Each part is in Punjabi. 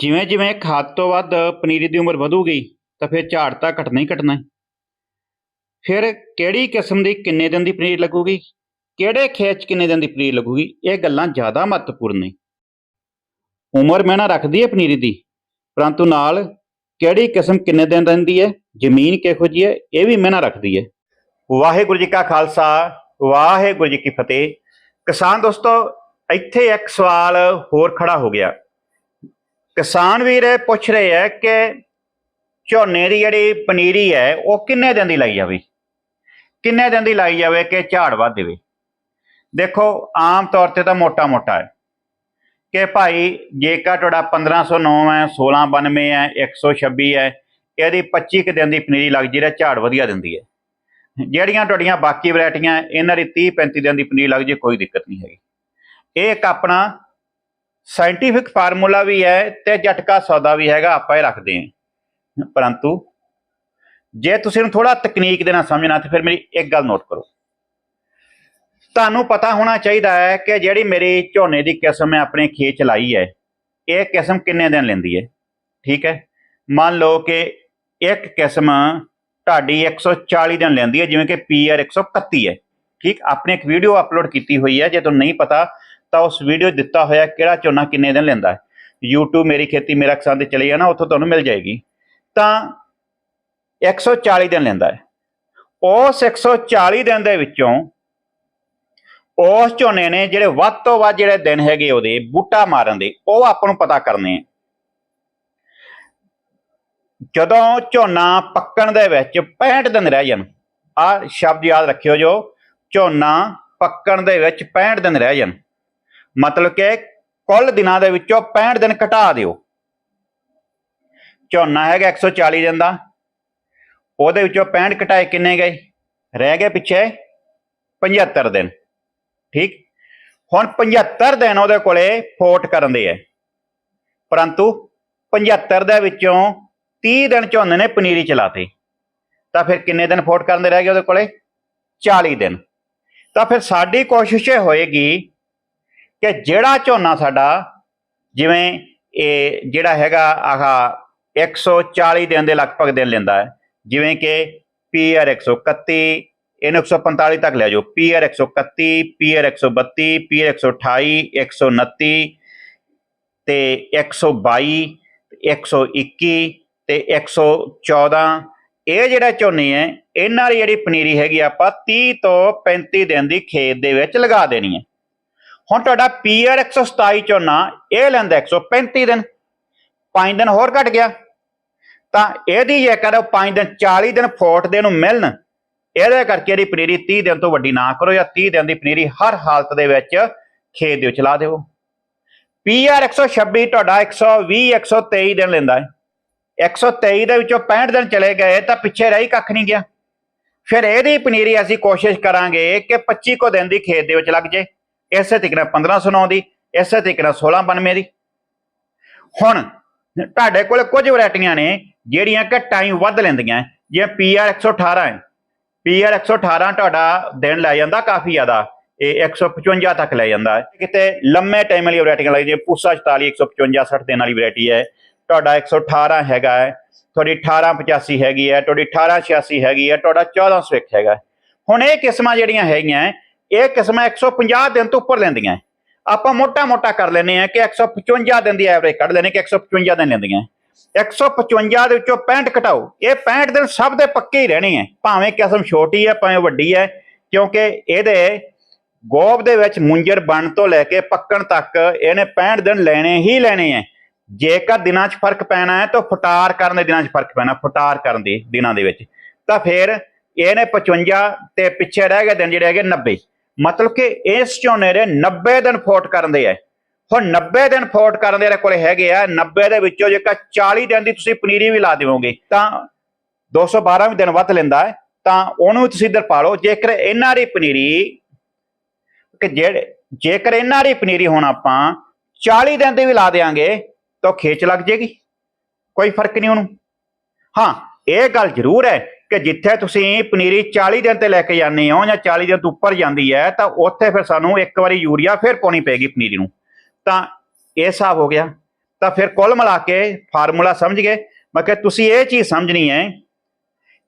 ਜਿਵੇਂ ਜਿਵੇਂ ਖਾਦ ਤੋਂ ਵੱਧ ਪਨੀਰੀ ਦੀ ਉਮਰ ਵਧੂਗੀ, ਤਾਂ ਫਿਰ ਝਾੜ ਤਾਂ ਘਟਣਾ ਹੀ ਘਟਣਾ ਹੈ। ਫਿਰ ਕਿਹੜੀ ਕਿਸਮ ਦੀ ਕਿੰਨੇ ਦਿਨ ਦੀ ਪਨੀਰ ਲੱਗੂਗੀ? ਕਿਹੜੇ ਖੇਤ 'ਚ ਕਿੰਨੇ ਦਿਨ ਦੀ ਪਨੀਰ ਲੱਗੂਗੀ? ਇਹ ਗੱਲਾਂ ਜ਼ਿਆਦਾ ਮਹੱਤਵਪੂਰਨ ਨੇ। ਉਮਰ ਮੈਨਾ ਰੱਖਦੀ ਹੈ ਪਨੀਰੀ ਦੀ, ਪਰੰਤੂ ਨਾਲ ਕਿਹੜੀ ਕਿਸਮ ਕਿੰਨੇ ਦਿਨ ਰਹਿੰਦੀ ਹੈ, ਜ਼ਮੀਨ ਕਿਹੋ ਜਿਹੀ ਹੈ, ਇਹ ਵੀ ਮੈਨਾ ਰੱਖਦੀ ਹੈ। ਵਾਹਿਗੁਰੂ ਜੀ ਕਾ ਖਾਲਸਾ, ਵਾਹਿਗੁਰੂ ਜੀ ਕੀ ਫਤਿਹ। ਕਿਸਾਨ ਦੋਸਤੋ, ਇੱਥੇ ਇੱਕ ਸਵਾਲ ਹੋਰ ਖੜਾ ਹੋ ਗਿਆ। ਕਿਸਾਨ ਵੀਰ ਇਹ ਪੁੱਛ ਰਹੇ ਹੈ ਕਿ ਝੋਨੇ ਦੀ ਜਿਹੜੀ ਪਨੀਰੀ ਹੈ, ਉਹ ਕਿੰਨੇ ਦਿਨ ਦੀ ਲਾਈ ਜਾਵੇ? ਕਿੰਨੇ ਦਿਨ ਦੀ ਲਾਈ ਜਾਵੇ ਕਿ ਝਾੜ ਵੱਧ ਦੇਵੇ? ਦੇਖੋ, ਆਮ ਤੌਰ ਤੇ ਤਾਂ ਮੋਟਾ ਮੋਟਾ ਹੈ ਕਿ ਭਾਈ ਜੇਕਰ ਤੁਹਾਡਾ 1509 ਹੈ 1692 ਹੈ 126 ਹੈ, ਇਹਦੀ 25 ਕੁ ਦਿਨ ਦੀ ਪਨੀਰੀ ਲੱਗ ਜਿਹੜਾ, ਝਾੜ ਵਧੀਆ ਦਿੰਦੀ ਹੈ। ਜਿਹੜੀਆਂ ਤੁਹਾਡੀਆਂ ਬਾਕੀ ਵੈਰਾਈਟੀਆਂ, ਇਹਨਾਂ ਦੀ 30 35 ਦਿਨ ਦੀ ਪਨੀਰੀ ਲੱਗ ਜੇ, ਕੋਈ ਦਿੱਕਤ ਨਹੀਂ ਹੈਗੀ। ਇਹ ਇੱਕ ਆਪਣਾ ਸਾਇੰਟੀਫਿਕ ਫਾਰਮੂਲਾ ਵੀ ਹੈ ਤੇ ਝਟਕਾ ਸੌਦਾ ਵੀ ਹੈਗਾ, ਆਪਾਂ ਇਹ ਰੱਖਦੇ ਹਾਂ। ਪਰੰਤੂ ਜੇ ਤੁਸੀਂ ਨੂੰ ਥੋੜਾ ਤਕਨੀਕ ਦੇ ਨਾਲ ਸਮਝਣਾ, ਤੇ ਫਿਰ ਮੇਰੀ ਇੱਕ ਗੱਲ ਨੋਟ ਕਰੋ। ਤੁਹਾਨੂੰ ਪਤਾ ਹੋਣਾ ਚਾਹੀਦਾ ਹੈ ਕਿ ਜਿਹੜੀ ਮੇਰੀ ਝੋਨੇ ਦੀ ਕਿਸਮ ਹੈ, ਆਪਣੇ ਖੇਤ ਚਲਾਈ ਹੈ, ਇਹ ਕਿਸਮ ਕਿੰਨੇ ਦਿਨ ਲੈਂਦੀ ਹੈ? ਠੀਕ ਹੈ? ਮੰਨ ਲਓ ਕਿ ਇੱਕ ਕਿਸਮ ਤੁਹਾਡੀ 140 ਦਿਨ ਲੈਂਦੀ ਹੈ, ਜਿਵੇਂ ਕਿ ਪੀਆਰ 131 ਹੈ। ਠੀਕ? ਆਪਣੇ ਇੱਕ ਵੀਡੀਓ ਅਪਲੋਡ ਕੀਤੀ ਹੋਈ ਹੈ, ਜੇ ਤੁਹਾਨੂੰ ਨਹੀਂ ਪਤਾ ਤਾਂ ਉਸ ਵੀਡੀਓ ਦਿੱਤਾ ਹੋਇਆ ਕਿਹੜਾ ਝੋਨਾ ਕਿੰਨੇ ਦਿਨ ਲੈਂਦਾ ਹੈ? YouTube ਮੇਰੀ ਖੇਤੀ ਮੇਰਾ ਕਿਸਾਨ ਤੇ ਚਲੇ ਜਾਣਾ, ਉੱਥੋਂ ਤੁਹਾਨੂੰ ਮਿਲ ਜਾਏਗੀ। ਤਾਂ 140 ਦਿਨ ਲੈਂਦਾ ਹੈ। ਉਸ 140 ਦਿਨ ਦੇ ਵਿੱਚੋਂ ਉਸ ਝੋਨੇ ਨੇ ਜਿਹੜੇ ਵੱਧ ਤੋਂ ਵੱਧ ਜਿਹੜੇ ਦਿਨ ਹੈਗੇ ਉਹਦੇ ਬੂਟਾ ਮਾਰਨ ਦੇ, ਉਹ ਆਪਾਂ ਨੂੰ ਪਤਾ ਕਰਨੇ ਆ ਜਦੋਂ ਝੋਨਾ ਪੱਕਣ ਦੇ ਵਿੱਚ 65 ਦਿਨ ਰਹਿ ਜਾਣ ਆ ਸ਼ਬਦ ਯਾਦ ਰੱਖਿਓ ਜੋ, ਝੋਨਾ ਪੱਕਣ ਦੇ ਵਿੱਚ 65 ਦਿਨ ਰਹਿ ਜਾਣ। ਮਤਲਬ ਕਿ ਕੁੱਲ ਦਿਨਾਂ ਦੇ ਵਿੱਚੋਂ 65 ਦਿਨ ਘਟਾ ਦਿਓ। ਝੋਨਾ ਹੈਗਾ 140 ਦਿਨ ਦਾ। ਉਹਦੇ ਵਿੱਚੋਂ 65 ਘਟਾਏ ਕਿੰਨੇ ਗਏ? ਰਹਿ ਗਏ ਪਿੱਛੇ 75 ਦਿਨ। ਠੀਕ? ਹੁਣ 75 ਦਿਨ ਉਹਦੇ ਕੋਲੇ ਫੋਟ ਕਰਨ ਦੇ ਹੈ ਪਰੰਤੂ 75 ਦੇ ਵਿੱਚੋਂ 30 ਦਿਨ ਝੋਨੇ ਨੇ ਪਨੀਰੀ ਚਲਾਤੀ। ਤਾਂ ਫਿਰ ਕਿੰਨੇ ਦਿਨ ਫੋਟ ਕਰਨ ਦੇ ਰਹਿ ਗਏ ਉਹਦੇ ਕੋਲੇ? 40 ਦਿਨ। ਤਾਂ ਫਿਰ ਸਾਡੀ ਕੋਸ਼ਿਸ਼ ਇਹ ਹੋਏਗੀ ਕਿ ਜਿਹੜਾ ਝੋਨਾ ਸਾਡਾ ਜਿਵੇਂ ਇਹ ਜਿਹੜਾ ਹੈਗਾ ਆਹ 140 ਦਿਨ ਦੇ ਲਗਭਗ ਦਿਨ ਲੈਂਦਾ ਹੈ ਜਿਵੇਂ ਕਿ ਪੀਆਰ 131 ਇਹਨੂੰ 145 ਤੱਕ ਲੈ ਜਾਓ ਪੀਆਰ 131 ਪੀਆਰ 132 ਪੀਆਰ 128 129 ਤੇ 122 121 ਤੇ 114 ਇਹ ਜਿਹੜਾ ਝੋਨੇ ਹੈ ਇਹਨਾਂ ਦੀ ਜਿਹੜੀ ਪਨੀਰੀ ਹੈਗੀ ਆਪਾਂ 30 ਤੋਂ 35 ਦਿਨ ਦੀ ਖੇਤ ਦੇ ਵਿੱਚ ਲਗਾ ਦੇਣੀ ਹੈ ਹੁਣ ਤੁਹਾਡਾ ਪੀਆਰ 127 ਝੋਨਾ ਇਹ ਲੈਂਦਾ 135 ਦਿਨ। 5 ਦਿਨ ਹੋਰ ਘਟ ਗਿਆ। ਤਾਂ ਇਹਦੀ ਜੇਕਰ 5 ਦਿਨ 40 ਦਿਨ ਫੋਟ ਦੇ ਨੂੰ ਮਿਲਣ, ਇਹਦੇ ਕਰਕੇ ਇਹਦੀ ਪਨੀਰੀ 30 ਦਿਨ ਤੋਂ ਵੱਡੀ ਨਾ ਕਰੋ ਜਾਂ 30 ਦਿਨ ਦੀ ਪਨੀਰੀ ਹਰ ਹਾਲਤ ਦੇ ਵਿੱਚ ਖੇਤ ਦੇ ਵਿੱਚ ਲਾ ਦਿਓ। ਪੀਆਰ 126 ਤੁਹਾਡਾ 120 123 ਦਿਨ ਲੈਂਦਾ ਹੈ। 123 ਦੇ ਵਿੱਚੋਂ 65 ਦਿਨ ਚਲੇ ਗਏ, ਤਾਂ ਪਿੱਛੇ ਰਹੀ ਕੱਖ ਨਹੀਂ ਗਿਆ। ਫਿਰ ਇਹਦੀ ਪਨੀਰੀ ਅਸੀਂ ਕੋਸ਼ਿਸ਼ ਕਰਾਂਗੇ ਕਿ 25 ਕੋ ਦਿਨ ਦੀ ਖੇਤ ਦੇ ਵਿੱਚ ਲੱਗ ਜੇ। ਇਸੇ ਤਰੀਕੇ ਨਾਲ 1509 ਦੀ, ਇਸੇ ਤਰੀਕੇ ਨਾਲ 1692 ਦੀ। ਹੁਣ ਤੁਹਾਡੇ ਕੋਲ ਕੁਝ ਵੈਰਾਈਟੀਆਂ ਨੇ ਜਿਹੜੀਆਂ ਕਿ ਟਾਈਮ ਵੱਧ ਲੈਂਦੀਆਂ। ਜਿਵੇਂ ਪੀਆਰ 118 ਹੈ ਪੀਆਰ 118 ਤੁਹਾਡਾ ਦਿਨ ਲੈ ਜਾਂਦਾ ਕਾਫੀ ਜ਼ਿਆਦਾ। ਇਹ 155 ਤੱਕ ਲੈ ਜਾਂਦਾ। ਕਿਤੇ ਲੰਮੇ ਟਾਈਮ ਵਾਲੀ ਵੈਰਾਈਟੀਆਂ ਲੱਗ ਜਿਵੇਂ ਪੂਸਾ 44 155 60 ਦਿਨ ਵਾਲੀ ਵੈਰਾਈਟੀ ਹੈ। ਤੁਹਾਡਾ 118 ਹੈਗਾ ਹੈ, ਤੁਹਾਡੀ 1885 ਹੈਗੀ ਹੈ, ਤੁਹਾਡੀ 1886 ਹੈਗੀ ਹੈ, ਤੁਹਾਡਾ 1401 ਹੈਗਾ ਹੁਣ ਇਹ ਕਿਸਮਾਂ ਜਿਹੜੀਆਂ ਹੈਗੀਆਂ ਇਹ ਕਿਸਮਾਂ 150 ਦਿਨ ਤੋਂ ਉੱਪਰ ਲੈਂਦੀਆਂ ਆਪਾਂ ਮੋਟਾ ਮੋਟਾ ਕਰ ਲੈਨੇ ਆ ਕਿ 155 ਦਿਨ ਦੀ ਐਵਰੇਜ ਕੱਢ ਲੈਨੇ ਕਿ 155 ਦਿਨ ਲੈਂਦੀਆਂ 155 ਦੇ ਵਿੱਚੋਂ 65 ਘਟਾਓ। ਇਹ 65 ਦਿਨ ਸਭ ਦੇ ਪੱਕੇ ਹੀ ਰਹਿਣੇ ਆ ਭਾਵੇਂ ਕਿਸਮ ਛੋਟੀ ਹੈ, ਭਾਵੇਂ ਵੱਡੀ ਹੈ, ਕਿਉਂਕਿ ਇਹਦੇ ਗੋਬ ਦੇ ਵਿੱਚ ਮੁੰਜਰ ਬਣ ਤੋਂ ਲੈ ਕੇ ਪੱਕਣ ਤੱਕ ਇਹਨੇ 65 ਦਿਨ ਲੈਣੇ ਹੀ ਲੈਣੇ ਆ ਜੇਕਰ ਦਿਨਾਂ 'ਚ ਫ਼ਰਕ ਪੈਣਾ ਹੈ ਤਾਂ ਫਟਾਰ ਕਰਨ ਦੇ ਦਿਨਾਂ 'ਚ ਫ਼ਰਕ ਪੈਣਾ, ਫਟਾਰ ਕਰਨ ਦੇ ਦਿਨਾਂ ਦੇ ਵਿੱਚ। ਤਾਂ ਫਿਰ ਇਹਨੇ 55 ਤੇ ਪਿੱਛੇ ਰਹਿ ਗਏ ਦਿਨ ਜਿਹੜੇ ਹੈਗੇ 90 ਮਤਲਬ ਕਿ ਇਸ ਝੋਨੇ ਦੇ 90 ਦਿਨ ਫੋਟ ਕਰਨ ਦੇ ਆ। ਹੁਣ 90 ਦਿਨ ਫੋਟ ਕਰਨ ਦੇ ਇਹਦੇ ਕੋਲੇ ਹੈਗੇ ਆ 90 ਦੇ ਵਿੱਚੋਂ ਜੇਕਰ 40 ਦਿਨ ਦੀ ਤੁਸੀਂ ਪਨੀਰੀ ਵੀ ਲਾ ਦਿਓਗੇ ਤਾਂ 212 ਵੀ ਦਿਨ ਵੱਧ ਲੈਂਦਾ ਹੈ, ਤਾਂ ਉਹਨੂੰ ਵੀ ਤੁਸੀਂ ਇੱਧਰ ਪਾ ਲਓ। ਜੇਕਰ ਇਹਨਾਂ ਦੀ ਪਨੀਰੀ, ਕਿ ਜਿਹੜੇ, ਜੇਕਰ ਇਹਨਾਂ ਦੀ ਪਨੀਰੀ ਹੁਣ ਆਪਾਂ 40 ਦਿਨ ਦੀ ਵੀ ਲਾ ਦੇਾਂਗੇ ਤਾਂ ਖੇਚ ਲੱਗ ਜੇਗੀ। ਕੋਈ ਫ਼ਰਕ ਨਹੀਂ ਉਹਨੂੰ। ਹਾਂ, ਇਹ ਗੱਲ ਜ਼ਰੂਰ ਹੈ ਕਿ ਜਿੱਥੇ ਤੁਸੀਂ ਪਨੀਰੀ 40 ਦਿਨ ਤੇ ਲੈ ਕੇ ਜਾਂਦੇ ਹੋ ਜਾਂ 40 ਦਿਨ ਤੋਂ ਉੱਪਰ ਜਾਂਦੀ ਹੈ, ਤਾਂ ਉੱਥੇ ਫਿਰ ਸਾਨੂੰ ਇੱਕ ਵਾਰੀ ਯੂਰੀਆ ਫਿਰ ਪਾਉਣੀ ਪੈਗੀ ਪਨੀਰੀ ਨੂੰ। ਤਾਂ ਇਹ ਹਿਸਾਬ ਹੋ ਗਿਆ। ਤਾਂ ਫਿਰ ਕੁੱਲ ਮਿਲਾ ਕੇ ਫਾਰਮੂਲਾ ਸਮਝ ਗਏ। ਮੈਂ ਕਿ ਤੁਸੀਂ ਇਹ ਚੀਜ਼ ਸਮਝਣੀ ਹੈ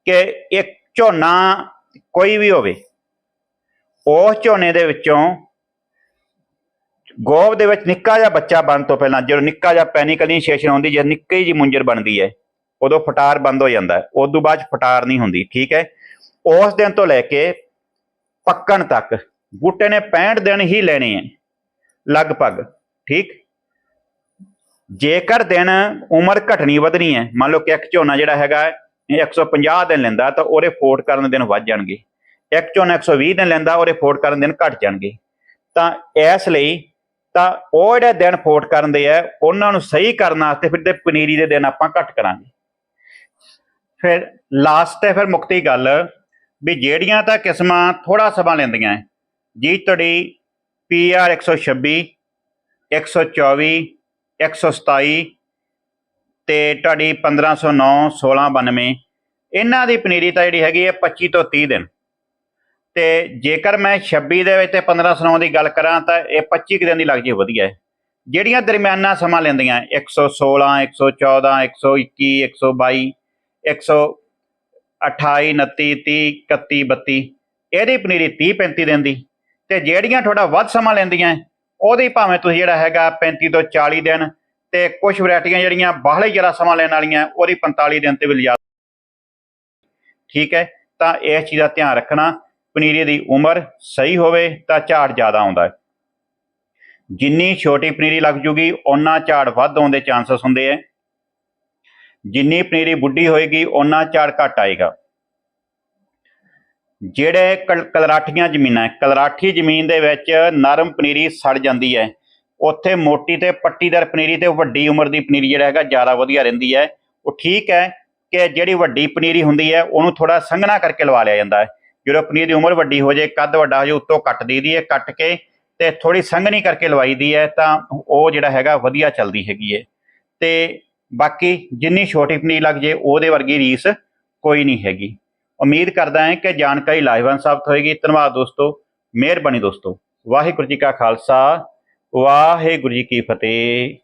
ਕਿ ਇੱਕ ਝੋਨਾ ਕੋਈ ਵੀ ਹੋਵੇ ਉਸ ਝੋਨੇ ਦੇ ਵਿੱਚੋਂ ਗੋਬ ਦੇ ਵਿੱਚ ਨਿੱਕਾ ਜਿਹਾ ਬੱਚਾ ਬਣਨ ਤੋਂ ਪਹਿਲਾਂ, ਜਦੋਂ ਨਿੱਕਾ ਜਿਹਾ ਪੈਨਿਕਲੀਨੇਸ਼ਨ ਹੁੰਦੀ ਜੇ ਨਿੱਕੀ ਜਿਹੀ ਮੁੰਜਰ ਬਣਦੀ ਹੈ ਉਦੋਂ ਫਟਾਰ ਬੰਦ ਹੋ ਜਾਂਦਾ ਹੈ। ਉਸ ਤੋਂ ਬਾਅਦ ਫਟਾਰ ਨਹੀਂ ਹੁੰਦੀ ਠੀਕ ਹੈ? ਉਸ ਦਿਨ ਤੋਂ ਲੈ ਕੇ ਪੱਕਣ ਤੱਕ ਬੂਟੇ ਨੇ 65 ਦਿਨ ਹੀ ਲੈਣੇ ਹੈ ਲਗਭਗ ਠੀਕ? ਜੇਕਰ ਦਿਨ ਉਮਰ ਘਟਣੀ ਵਧਣੀ ਹੈ ਮੰਨ ਲਓ ਕਿ ਇੱਕ ਝੋਨਾ ਜਿਹੜਾ ਹੈਗਾ ਹੈ, ਇਹ 150 ਦਿਨ ਲੈਂਦਾ ਤਾਂ ਉਹਦੇ ਫੋਟ ਕਰਨ ਦੇ ਦਿਨ ਵੱਧ ਜਾਣਗੇ। ਇੱਕ ਝੋਨਾ 120 ਦਿਨ ਲੈਂਦਾ ਉਹਦੇ ਫੋਟ ਕਰਨ ਦੇ ਦਿਨ ਘਟ ਜਾਣਗੇ। ਤਾਂ ਇਸ ਲਈ ਤਾਂ ਉਹ ਜਿਹੜੇ ਦਿਨ ਫੋਟ ਕਰਨ ਦੇ ਆ ਉਹਨਾਂ ਨੂੰ ਸਹੀ ਕਰਨ ਵਾਸਤੇ ਫਿਰ ਤੇ ਪਨੀਰੀ ਦੇ ਦਿਨ ਆਪਾਂ ਘੱਟ ਕਰਾਂਗੇ। ਫਿਰ ਲਾਸਟ 'ਤੇ ਫਿਰ ਮੁਕਤੀ ਗੱਲ ਵੀ ਜਿਹੜੀਆਂ ਤਾਂ ਕਿਸਮਾਂ ਥੋੜਾ ਸਮਾਂ ਲੈਂਦੀਆਂ ਹੈ, ਜੀ ਤੁਹਾਡੀ ਪੀਆਰ 126 124 127 ਤੇ ਤੁਹਾਡੀ 1509 1692 ਇਹਨਾਂ ਦੀ ਪਨੀਰੀ ਤਾਂ ਜਿਹੜੀ ਹੈਗੀ ਹੈ 25 ਤੋਂ 30 ਦਿਨ। ਤੇ ਜੇਕਰ ਮੈਂ 26 ਦੇ ਵਿੱਚ ਤੇ 1509 ਦੀ ਗੱਲ ਕਰਾਂ ਤਾਂ ਇਹ 25 ਕੁ ਦਿਨ ਦੀ ਲੱਗ ਜੇ ਵਧੀਆ ਹੈ ਜਿਹੜੀਆਂ ਦਰਮਿਆਨਾ ਸਮਾਂ ਲੈਂਦੀਆਂ 116 114 121 122 128 29 30 31 32 ਇਹਦੀ ਪਨੀਰੀ 30 35 ਦਿਨ ਦੀ। ਤੇ ਜਿਹੜੀਆਂ ਤੁਹਾਡਾ ਵੱਧ ਸਮਾਂ ਲੈਂਦੀਆਂ, ਉਹਦੀ ਭਾਵੇਂ ਤੁਸੀਂ ਜਿਹੜਾ ਹੈਗਾ 35 ਤੋਂ 40 ਦਿਨ ਤੇ ਕੁਝ ਵੈਰਾਈਟੀਆਂ ਜਿਹੜੀਆਂ ਬਾਹਲੇ ਜ਼ਿਆਦਾ ਸਮਾਂ ਲੈਣ ਵਾਲੀਆਂ, ਉਹਦੀ 45 ਦਿਨ ਤੇ ਵੀ ਲਿਜਾ ਠੀਕ ਹੈ, ਤਾਂ ਇਸ ਚੀਜ਼ ਦਾ ਧਿਆਨ ਰੱਖਣਾ। ਪਨੀਰੀ ਦੀ ਉਮਰ ਸਹੀ ਹੋਵੇ ਤਾਂ ਝਾੜ ਜ਼ਿਆਦਾ ਆਉਂਦਾ ਹੈ। ਜਿੰਨੀ ਛੋਟੀ ਪਨੀਰੀ ਲੱਗ ਜੂਗੀ, ਓਨਾ ਝਾੜ ਵੱਧ ਆਉਣ ਦੇ ਚਾਂਸਸ ਹੁੰਦੇ ਹੈ। ਜਿੰਨੀ ਪਨੀਰੀ ਬੁੱਢੀ ਹੋਏਗੀ, ਓਨਾ ਝਾੜ ਘੱਟ ਆਏਗਾ। ਜਿਹੜੇ ਕਲ- ਕਲਰਾਠੀਆਂ ਜ਼ਮੀਨਾਂ ਕਲਰਾਠੀ ਜ਼ਮੀਨ ਦੇ ਵਿੱਚ ਨਰਮ ਪਨੀਰੀ ਸੜ ਜਾਂਦੀ ਹੈ। ਉੱਥੇ ਮੋਟੀ ਤੇ ਪੱਟੀਦਾਰ ਪਨੀਰੀ ਤੇ ਵੱਡੀ ਉਮਰ ਦੀ ਪਨੀਰੀ ਜਿਹੜਾ ਹੈਗਾ, ਜ਼ਿਆਦਾ ਵਧੀਆ ਰਹਿੰਦੀ ਹੈ। ਉਹ ਠੀਕ ਹੈ ਕਿ ਜਿਹੜੀ ਵੱਡੀ ਪਨੀਰੀ ਹੁੰਦੀ ਹੈ, ਉਹਨੂੰ ਥੋੜਾ ਸੰਘਣਾ ਕਰਕੇ ਲਵਾ ਲਿਆ ਜਾਂਦਾ ਹੈ। ਜਦੋਂ ਪਨੀਰ ਦੀ ਉਮਰ ਵੱਡੀ ਹੋ ਜਾਏ, ਕੱਦ ਵੱਡਾ ਹੋ ਜਾਏ, ਉੱਤੋਂ ਕੱਟ ਦਈਦੀ ਹੈ, ਕੱਟ ਕੇ ਤੇ ਥੋੜੀ ਸੰਘਣੀ ਕਰਕੇ ਲਵਾਈਦੀ ਹੈ, ਤਾਂ ਉਹ ਜਿਹੜਾ ਹੈਗਾ, ਵਧੀਆ ਚੱਲਦੀ ਹੈਗੀ ਹੈ। ਤੇ ਬਾਕੀ ਜਿੰਨੀ ਛੋਟੀ ਪਨੀਰ ਲੱਗ ਜੇ ਉਹਦੇ ਵਰਗੀ ਰੀਸ ਕੋਈ ਨਹੀਂ ਹੈਗੀ। ਉਮੀਦ ਕਰਦਾ ਹਾਂ ਕਿ ਜਾਣਕਾਰੀ ਲਾਹੇਵੰਦ ਸਾਬਤ ਹੋਏਗੀ। ਧੰਨਵਾਦ ਦੋਸਤੋ, ਮਿਹਰਬਾਨੀ ਦੋਸਤੋ। ਵਾਹਿਗੁਰੂ ਜੀ ਕਾ ਖਾਲਸਾ, ਵਾਹਿਗੁਰੂ ਜੀ ਕੀ ਫਤਿਹ।